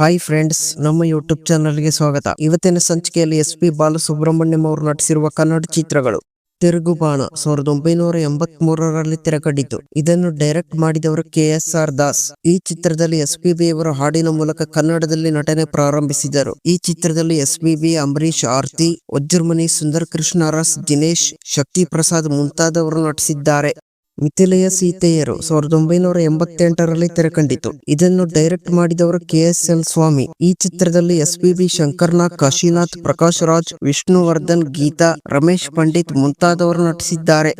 Hi friends ನಮ್ಮ YouTube ಚಾನಲ್ಗೆ ಸ್ವಾಗತ. ಇವತ್ತಿನ ಸಂಚಿಕೆಯಲ್ಲಿ ಎಸ್ ಪಿ ಬಾಲಸುಬ್ರಹ್ಮಣ್ಯಂ ಅವರು ನಟಿಸಿರುವ ಕನ್ನಡ ಚಿತ್ರಗಳು. ತಿರುಗುಬಾಣ ಸಾವಿರದ ಒಂಬೈನೂರ ಎಂಬತ್ ಮೂರರಲ್ಲಿ ಇದನ್ನು ಡೈರೆಕ್ಟ್ ಮಾಡಿದವರು ಕೆ ಎಸ್ ಆರ್ ದಾಸ್. ಈ ಚಿತ್ರದಲ್ಲಿ ಎಸ್ ಪಿ ಬಿ ಅವರು ಹಾಡಿನ ಮೂಲಕ ಕನ್ನಡದಲ್ಲಿ ನಟನೆ ಪ್ರಾರಂಭಿಸಿದರು. ಈ ಚಿತ್ರದಲ್ಲಿ S P B Ambareesh Aarathi Vajramuni Sundar Krishna Urs, Dinesh Shakti Prasad ಮುಂತಾದವರು ನಟಿಸಿದ್ದಾರೆ. ಮಿಥಿಲೆಯ ಸೀತೆಯರು ಸಾವಿರದ ಒಂಬೈನೂರ ಎಂಬತ್ತೆಂಟರಲ್ಲಿ ತೆರೆಕಂಡಿತು. ಇದನ್ನು ಡೈರೆಕ್ಟ್ ಮಾಡಿದವರು ಕೆ ಎಸ್ ಎಲ್ ಸ್ವಾಮಿ. ಈ ಚಿತ್ರದಲ್ಲಿ S P B Shankarnag, Kashinath Prakash Raj Vishnuvardhan, Geetha, Ramesh Pandit ಮುಂತಾದವರು ನಟಿಸಿದ್ದಾರೆ.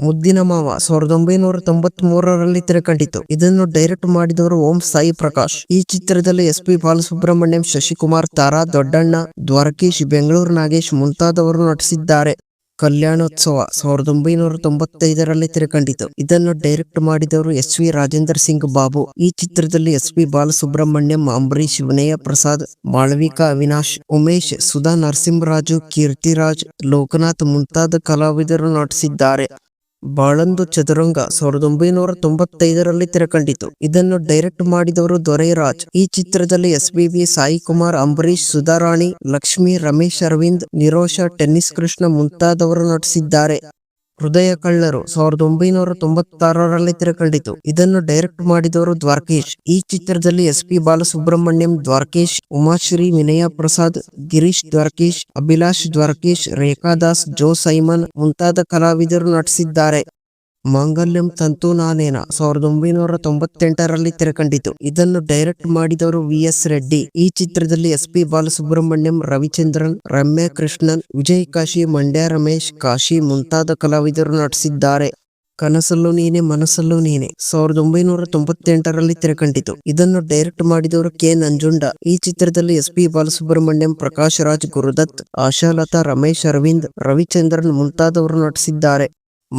ಮುದ್ದಿನ ಮಾವ ಸಾವಿರದ ಒಂಬೈನೂರ ತೊಂಬತ್ ಮೂರರಲ್ಲಿ ತೆರೆಕಂಡಿತು. ಇದನ್ನು ಡೈರೆಕ್ಟ್ ಮಾಡಿದವರು ಓಂ ಸಾಯಿ ಪ್ರಕಾಶ್. ಈ ಚಿತ್ರದಲ್ಲಿ ಎಸ್ ಪಿ ಬಾಲಸುಬ್ರಹ್ಮಣ್ಯಂ, ಶಶಿಕುಮಾರ್, ತಾರಾ ದೊಡ್ಡಣ್ಣ, ದ್ವಾರಕೀಶ್, ಬೆಂಗಳೂರು ನಾಗೇಶ್ ಮುಂತಾದವರು ನಟಿಸಿದ್ದಾರೆ. ಕಲ್ಯಾಣೋತ್ಸವ ಸಾವಿರದ ಒಂಬೈನೂರ ತೊಂಬತ್ತೈದರಲ್ಲಿ ತೆರೆಕಂಡಿತು. ಇದನ್ನು ಡೈರೆಕ್ಟ್ ಮಾಡಿದವರು ಎಸ್ ವಿ ರಾಜೇಂದ್ರ ಸಿಂಗ್ ಬಾಬು. ಈ ಚಿತ್ರದಲ್ಲಿ ಎಸ್ ಪಿ ಬಾಲಸುಬ್ರಹ್ಮಣ್ಯಂ ಅಂಬರೀಶ್ ವಿನಯ ಪ್ರಸಾದ್, ಮಾಳವಿಕಾ ಅವಿನಾಶ್, ಉಮೇಶ್, ಸುಧಾ ನರಸಿಂಹರಾಜು, ಕೀರ್ತಿರಾಜ್, ಲೋಕನಾಥ್ ಮುಂತಾದ ಕಲಾವಿದರು ನಟಿಸಿದ್ದಾರೆ. ಬಾಳಂದು ಚದುರಂಗ ಸಾವಿರದ ಒಂಬೈನೂರ ತೊಂಬತ್ತೈದರಲ್ಲಿ ತೆರೆಕಂಡಿತು. ಇದನ್ನು ಡೈರೆಕ್ಟ್ ಮಾಡಿದವರು ದೊರೈರಾಜ್ ಈ ಚಿತ್ರದಲ್ಲಿ S B Sai Kumar Ambareesh Sudharani, Lakshmi, Ramesh Aravind, Nirosha, Tennis Krishna ಮುಂತಾದವರು ನಟಿಸಿದ್ದಾರೆ. ಹೃದಯ ಕಳ್ಳರು ಸಾವಿರದ ಒಂಬೈನೂರ ತೊಂಬತ್ತಾರರಲ್ಲಿ ತೆರೆಕಂಡಿತು. ಇದನ್ನು ಡೈರೆಕ್ಟ್ ಮಾಡಿದವರು ದ್ವಾರಕೇಶ್. ಈ ಚಿತ್ರದಲ್ಲಿ ಎಸ್ ಪಿ ಬಾಲಸುಬ್ರಹ್ಮಣ್ಯಂ ದ್ವಾರಕೇಶ್, ಉಮಾಶ್ರೀ ವಿನಯ ಪ್ರಸಾದ್ ಗಿರೀಶ್ ದ್ವಾರಕೇಶ್, ಅಭಿಲಾಷ್ ದ್ವಾರಕೇಶ್, ರೇಖಾದಾಸ್, ಜೋ ಸೈಮನ್ ಮುಂತಾದ ಕಲಾವಿದರು ನಟಿಸಿದ್ದಾರೆ. ಮಾಂಗಲ್ಯಂ ತಂತು ನಾನೇನ. ಸಾವಿರದ ಒಂಬೈನೂರ ತೊಂಬತ್ತೆಂಟರಲ್ಲಿ ತೆರೆಕಂಡಿತು ಇದನ್ನು ಡೈರೆಕ್ಟ್ ಮಾಡಿದವರು ವಿ ಎಸ್ ರೆಡ್ಡಿ. ಈ ಚಿತ್ರದಲ್ಲಿ ಎಸ್ ಪಿ ಬಾಲಸುಬ್ರಹ್ಮಣ್ಯಂ, ರವಿಚಂದ್ರನ್, ರಮ್ಯಾ ಕೃಷ್ಣನ್, ವಿಜಯ್ ಕಾಶಿ, ಮಂಡ್ಯ ರಮೇಶ್ ಕಾಶಿ ಮುಂತಾದ ಕಲಾವಿದರು ನಟಿಸಿದ್ದಾರೆ. ಕನಸಲ್ಲೂ ನೀನೆ, ಮನಸ್ಸಲ್ಲೂ ನೀನೆ. ಸಾವಿರದ ಒಂಬೈನೂರ ತೊಂಬತ್ತೆಂಟರಲ್ಲಿ ತೆರೆಕಂಡಿತು ಇದನ್ನು ಡೈರೆಕ್ಟ್ ಮಾಡಿದವರು ಕೆ ನಂಜುಂಡ. ಈ ಚಿತ್ರದಲ್ಲಿ ಎಸ್ ಪಿ ಬಾಲಸುಬ್ರಹ್ಮಣ್ಯಂ, ಪ್ರಕಾಶ್ ರಾಜ್, ಗುರುದತ್, ಆಶಾಲತಾ, ರಮೇಶ್ ಅರವಿಂದ್, ರವಿಚಂದ್ರನ್ ಮುಂತಾದವರು ನಟಿಸಿದ್ದಾರೆ.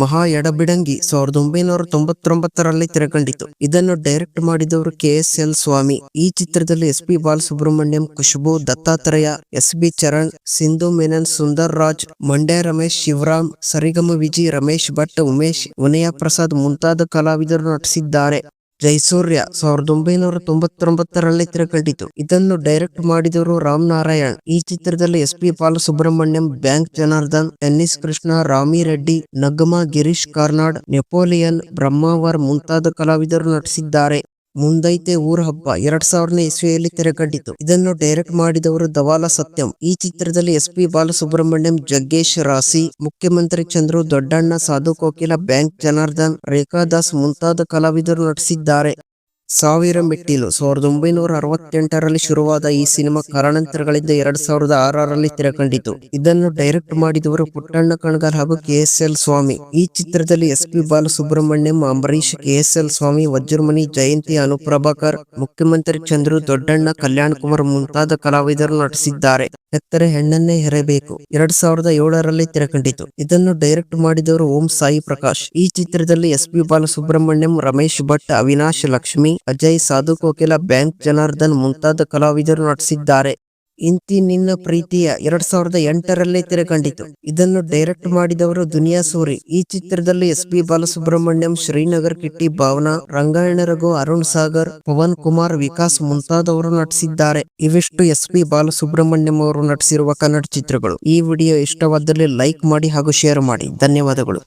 ಮಹಾ ಎಡಬಿಡಂಗಿ ಸಾವಿರದ ಒಂಬೈನೂರ ತೊಂಬತ್ತೊಂಬತ್ತರಲ್ಲಿ ತೆರೆಕಂಡಿತು. ಇದನ್ನು ಡೈರೆಕ್ಟ್ ಮಾಡಿದವರು ಕೆ ಎಸ್ ಎಲ್ ಸ್ವಾಮಿ. ಈ ಚಿತ್ರದಲ್ಲಿ S P Balasubrahmanyam, Khushbu Dattatreya, S B Charan, Sindhu Menon, Sundar Raj, Mandya Ramesh, Shivaram, Sarigama Viji, Ramesh Bhat, Umesh ವಿನಯ ಪ್ರಸಾದ್ ಮುಂತಾದ ಕಲಾವಿದರು ನಟಿಸಿದ್ದಾರೆ. ಜೈಸೂರ್ಯ ಸಾವಿರದ ಒಂಬೈನೂರ ತೊಂಬತ್ತೊಂಬತ್ತರಲ್ಲಿ ತೆರೆಕಂಡಿತು ಇದನ್ನು ಡೈರೆಕ್ಟ್ ಮಾಡಿದವರು ರಾಮ್ ನಾರಾಯಣ್. ಈ ಚಿತ್ರದಲ್ಲಿ S P Balasubrahmanyam, Bank Janardhan Tennis Krishna, Rami Reddy, Nagma, Girish Karnad, Napoleon, Brahmavar ಮುಂತಾದ ಕಲಾವಿದರು ನಟಿಸಿದ್ದಾರೆ. ಮುಂದೈತೆ ಊರ ಹಬ್ಬ ಎರಡ್ ಸಾವಿರನೇ ಇಸ್ವಿಯಲ್ಲಿ ತೆರೆಕಂಡಿತು. ಇದನ್ನು ಡೈರೆಕ್ಟ್ ಮಾಡಿದವರು ದವಾಲ ಸತ್ಯಂ. ಈ ಚಿತ್ರದಲ್ಲಿ ಎಸ್ ಪಿ ಬಾಲಸುಬ್ರಹ್ಮಣ್ಯಂ, ಜಗ್ಗೇಶ್ ರಾಸಿ, ಮುಖ್ಯಮಂತ್ರಿ ಚಂದ್ರು ದೊಡ್ಡಣ್ಣ, ಸಾಧು ಕೋಕಿಲ, ಬ್ಯಾಂಕ್ ಜನಾರ್ದನ್, ರೇಖಾದಾಸ್ ಮುಂತಾದ ಕಲಾವಿದರು ನಟಿಸಿದ್ದಾರೆ. ಸಾವಿರ ಮೆಟ್ಟಿಲು. ಸಾವಿರದ ಒಂಬೈನೂರ ಅರವತ್ತೆಂಟರಲ್ಲಿ ಶುರುವಾದ ಈ ಸಿನಿಮಾ ಕಾರಣಾಂತರಗಳಿಂದ ಎರಡ್ ಸಾವಿರದ ಆರರಲ್ಲಿ ತೆರೆಕಂಡಿತು. ಇದನ್ನು ಡೈರೆಕ್ಟ್ ಮಾಡಿದವರು ಪುಟ್ಟಣ್ಣ ಕಣಗಾಲ್ ಹಾಗೂ ಕೆ ಎಸ್ ಎಲ್ ಸ್ವಾಮಿ. ಈ ಚಿತ್ರದಲ್ಲಿ S P Balasubrahmanyam Ambareesh K S L Swamy Vajramuni Jayanthi, Anuprabhakar, Mukhyamantri Chandru, Doddanna Kalyan Kumar ಮುಂತಾದ ಕಲಾವಿದರು ನಟಿಸಿದ್ದಾರೆ. ಎತ್ತರೆ ಹೆಣ್ಣನ್ನೇ ಹೆರಬೇಕು. ಎರಡ್ ಸಾವಿರದ ಏಳರಲ್ಲಿ ತೆರೆಕಂಡಿತು. ಇದನ್ನು ಡೈರೆಕ್ಟ್ ಮಾಡಿದವರು ಓಂ ಸಾಯಿ ಪ್ರಕಾಶ್. ಈ ಚಿತ್ರದಲ್ಲಿ S P Balasubrahmanyam, Ramesh Bhat, Avinash Lakshmi Ajay Sadhu Kokila Bank Janardhan ಮುಂತಾದ ಕಲಾವಿದರು ನಟಿಸಿದ್ದಾರೆ. ಇಂತಿ ನಿನ್ನ ಪ್ರೀತಿಯ ಎರಡ್ ಸಾವಿರದ ಎಂಟರಲ್ಲೇ ತೆರೆಕಂಡಿತು. ಇದನ್ನು ಡೈರೆಕ್ಟ್ ಮಾಡಿದವರು ದುನಿಯಾ ಸೂರಿ. ಈ ಚಿತ್ರದಲ್ಲಿ ಎಸ್ ಪಿ ಬಾಲಸುಬ್ರಹ್ಮಣ್ಯಂ, ಶ್ರೀನಗರ್ ಕಿಟ್ಟಿ ಭಾವನಾ, ರಂಗಾಯಣ ರಘು, ಅರುಣ್ ಸಾಗರ್, ಪವನ್ ಕುಮಾರ್, ವಿಕಾಸ್ ಮುಂತಾದವರು ನಟಿಸಿದ್ದಾರೆ. ಇವಿಷ್ಟು ಎಸ್ ಪಿ ಬಾಲಸುಬ್ರಹ್ಮಣ್ಯಂ ಅವರು ನಟಿಸಿರುವ ಕನ್ನಡ ಚಿತ್ರಗಳು. ಈ ವಿಡಿಯೋ ಇಷ್ಟವಾದಲ್ಲಿ ಲೈಕ್ ಮಾಡಿ ಹಾಗೂ ಶೇರ್ ಮಾಡಿ. ಧನ್ಯವಾದಗಳು.